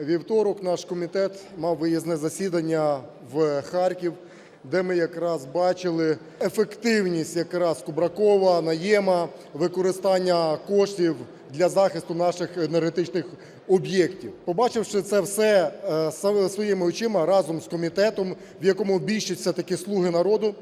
Вівторок наш комітет мав виїзне засідання в Харків, де ми якраз бачили ефективність якраз Кубракова, Наєма, використання коштів для захисту наших енергетичних об'єктів. Побачивши це все е, своїми очима разом з комітетом, в якому більшість все-таки слуги народу,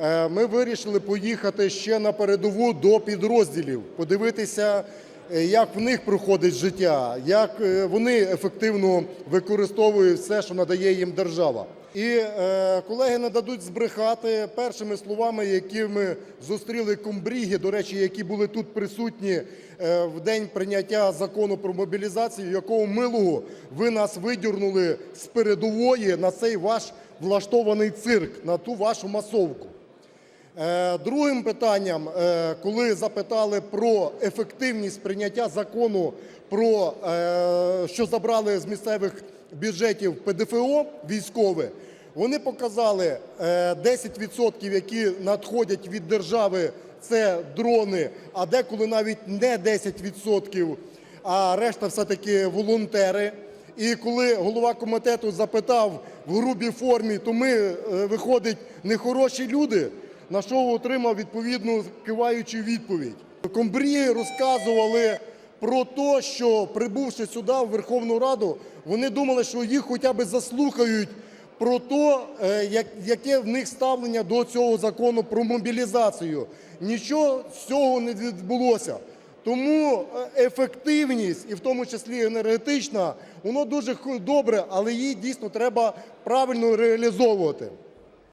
Е, Ми вирішили поїхати ще на передову до підрозділів, подивитися, як в них проходить життя, як е, вони ефективно використовують все, що надає їм держава. І е, колеги не дадуть збрехати першими словами, які ми зустріли комбріги, до речі, які були тут присутні е, в день прийняття закону про мобілізацію, якого милого ви нас видірнули з передової на цей ваш влаштований цирк, на ту вашу масовку. Е, Другим питанням, е, коли запитали про ефективність прийняття закону, про е, що забрали з місцевих бюджетів ПДФО військове, вони показали е, 10%, які надходять від держави, це дрони, а деколи навіть не 10%, а решта все-таки волонтери. І коли голова комітету запитав в грубій формі, то ми, виходить, не хороші люди, на що отримав відповідну киваючу відповідь. Комбрії розказували про те, що прибувши сюди, в Верховну Раду, вони думали, що їх хоча б заслухають про те, е, яке в них ставлення до цього закону про мобілізацію. Нічого з цього не відбулося. Тому е, ефективність, і в тому числі енергетична, воно дуже добре, але її дійсно треба правильно реалізовувати.